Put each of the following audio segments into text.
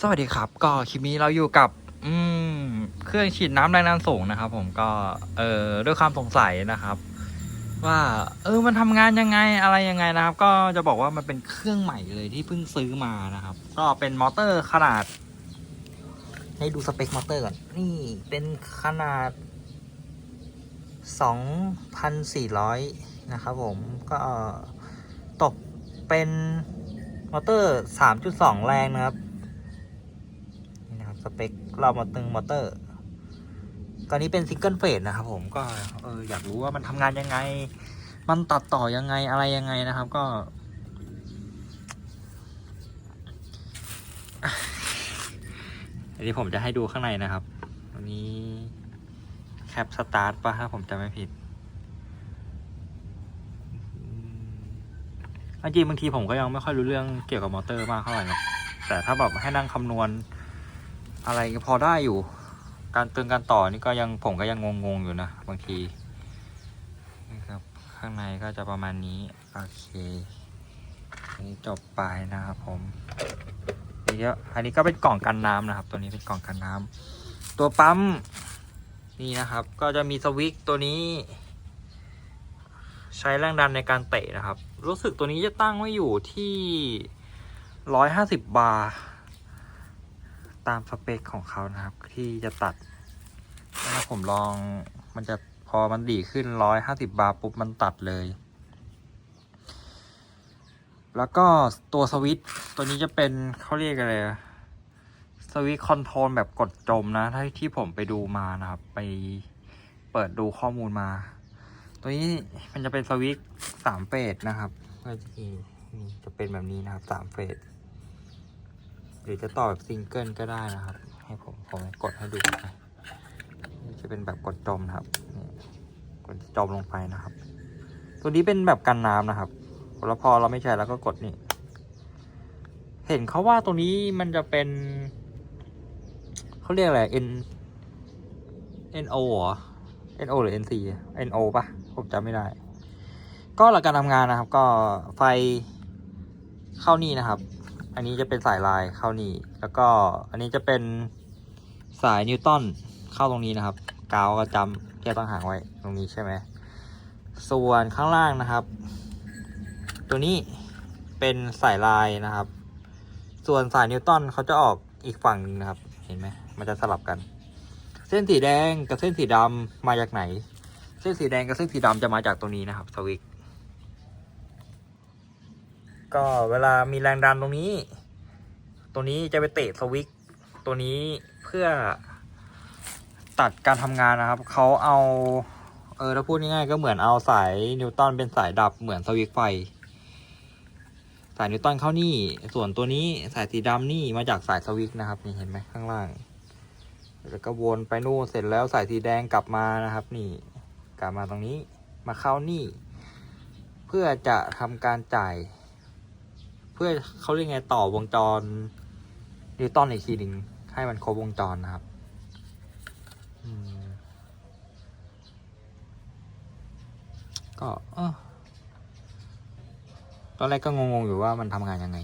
สวัสดีครับ ก็คลิปนี้เราอยู่กับ อืม เครื่องฉีดน้ำแรงดันสูงนะครับ ผมก็ เออด้วยความสงสัยนะครับ ว่า เออ มันทำงานยังไงอะไรยังไงนะครับ ก็จะบอกว่ามันเป็นเครื่องใหม่เลยที่เพิ่งซื้อมานะครับ ก็เป็นมอเตอร์ขนาด ให้ดูสเปคมอเตอร์ก่อนนี่เป็นขนาด2,400นะครับผมก็ตกเป็นมอเตอร์ 3.2 แรงนะครับ นะครับสเปคเรามาตึงมอเตอร์ก็นี้เป็นซิงเกิลเฟสนะครับผมก็เอออยากรู้ว่ามันทำงานยังไง มันตัดต่อยังไงอะไรยังไงนะครับ ก็อันนี้ผมจะให้ดูข้างในนะครับวันนี้แคปสตาร์ทป่ะถ้าผมจำไม่ผิดจริงบางทีผมก็ยังไม่ค่อยรู้เรื่องเกี่ยวกับมอเตอร์มากเท่าไหร่นะแต่ถ้าแบบให้นั่งคำนวณ อะไรพอได้อยู่ การเติมการต่อนี่ก็ยังผมก็ยังงงๆอยู่นะ บางทีนะครับข้างในก็จะประมาณนี้ โอเคอันนี้จบไปนะครับผมนี่ก็อันนี้ก็เป็นกล่องกันน้ำนะครับ ตัวนี้เป็นกล่องกันน้ำตัวปั๊มนี่นะครับ ก็จะมีสวิตตัวนี้ ใช้แรงดันในการเตะนะครับ รู้สึกตัวนี้จะตั้งไว้อยู่ที่ร้อยห้าสิบบาร์ ตามสเปคของเขานะครับ ที่จะตัดถ้าผมลองมันจะพอมันดีขึ้นร้อยห้าสิบบาร์ปุ๊บมันตัดเลย แล้วก็ตัวสวิตตัวนี้จะเป็นเขาเรียกอะไรสวิตคอนโทรลแบบกดจมนะถ้าที่ผมไปดูมานะครับ ไปเปิดดูข้อมูลมา ตัวนี้มันจะเป็นสวิตสามเฟสนะครับก็จะเป็นแบบนี้นะครับสามเฟส หรือจะต่อแบบซิงเกิลก็ได้นะครับ ให้ผมผมกดให้ดูนี่จะเป็นแบบกดจมนะครับนี่กดจมลงไปนะครับ ตัวนี้เป็นแบบกันน้ำนะครับแล้วพอเราไม่ใช้แล้วก็กดนี่เห็นเขาว่าตัวนี้มันจะเป็นเขาเรียกอะไร N N O หรอ N O หรือ N C N O ปะผมจำไม่ได้ ก็หลักการทำงานนะครับ ก็ไฟเข้านี่นะครับ อันนี้จะเป็นสายลายเข้านี่ แล้วก็อันนี้จะเป็นสายนิวตันเข้าตรงนี้นะครับ กาวก็จำแค่ต้องหางไว้ตรงนี้ใช่ไหม ส่วนข้างล่างนะครับ ตัวนี้เป็นสายลายนะครับ ส่วนสายนิวตันเขาจะออกอีกฝั่งหนึงนะครับ เห็นไหมมันจะสลับกัน เส้นสีแดงกับเส้นสีดำมาจากไหน เส้นสีแดงกับเส้นสีดำจะมาจากตัวนี้นะครับสวิก ก็เวลามีแรงดันตรงนี้ ตัวนี้จะไปเตะสวิกตัวนี้เพื่อตัดการทำงานนะครับ เขาเอาเออถ้าพูดง่ายๆก็เหมือนเอาสายนิวตันเป็นสายดับเหมือนสวิกไฟ สายนิวตันเข้านี่ ส่วนตัวนี้สายสีดำนี่มาจากสายสวิกนะครับ นี่เห็นไหมข้างล่าง แล้วก็วนไปนู่นเสร็จแล้วสายสีแดงกลับมานะครับ นี่ กลับมาตรงนี้มาเข้านี่ เพื่อจะทำการจ่าย เพื่อเขาเรียกไงต่อวงจรนิวตันอีกทีหนึ่งให้มันครบวงจรนะครับก็ตอนแรกก็งงๆอยู่ว่ามันทำงานยังไง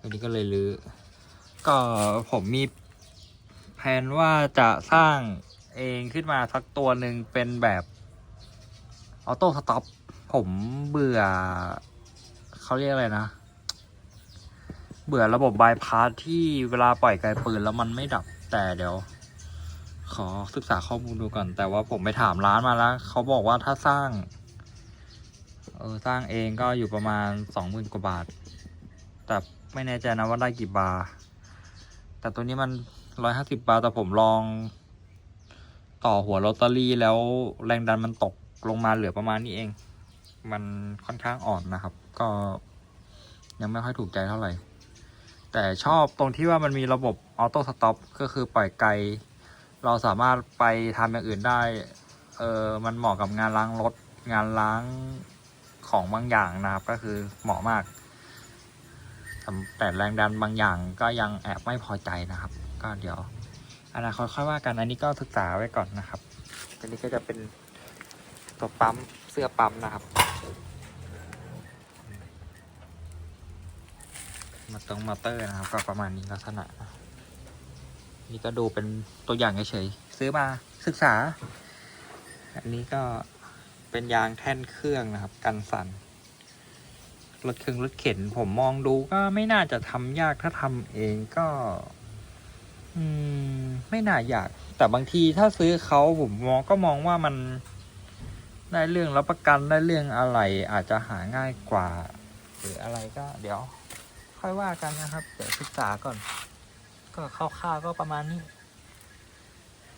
วันนี้ก็เลยรื้อก็ผมมีแผนว่าจะสร้างเองขึ้นมาสักตัวหนึ่งเป็นแบบออโต้สต็อปผมเบื่อเขาเรียกอะไรนะ เบื่อระบบบายพาสที่เวลาปล่อยไกลปืนแล้วมันไม่ดับแต่เดี๋ยว ขอศึกษาข้อมูลดูก่อน แต่ว่าผมไปถามร้านมาแล้ว เขาบอกว่าถ้าสร้าง เออสร้างเองก็อยู่ประมาณสองหมื่นกว่าบาท แต่ไม่แน่ใจนะว่าได้กี่บาร์แต่ตัวนี้มันร้อยห้าสิบบาร์แต่ผมลอง ต่อหัวลอตเตอรี่แล้วแรงดันมันตกลงมาเหลือประมาณนี้เอง มันค่อนข้างอ่อนนะครับ ก็ยังไม่ค่อยถูกใจเท่าไหร่ แต่ชอบตรงที่ว่ามันมีระบบออโต้สต็อปก็คือปล่อยไกล เราสามารถไปทำอย่างอื่นได้ เออมันเหมาะกับงานล้างรถ งานล้างของบางอย่างนะครับ ก็คือเหมาะมาก แต่แรงดันบางอย่างก็ยังแอบไม่พอใจนะครับ ก็เดี๋ยวอนาคตค่อยว่ากัน อันนี้ก็ศึกษาไว้ก่อนนะครับ อันนี้ก็จะเป็นตัวปั๊มเสื้อปั๊มนะครับ มาตรงมอเตอร์นะครับก็ประมาณนี้ลักษณะ นี่ก็ดูเป็นตัวอย่างเฉยๆซื้อมาศึกษา อันนี้ก็เป็นยางแท่นเครื่องนะครับ กันสั่นรถเครื่องรถเข็น ผมมองดูก็ไม่น่าจะทำยากถ้าทำเองก็ อืม ไม่น่ายาก แต่บางทีถ้าซื้อเขาผมมองก็มองว่ามันได้เรื่องรับประกันได้เรื่องอะไรอาจจะหาง่ายกว่า หรืออะไรก็เดี๋ยว ค่อยว่ากันนะครับ เดี๋ยวศึกษาก่อน ก็คร่าวๆก็ประมาณนี้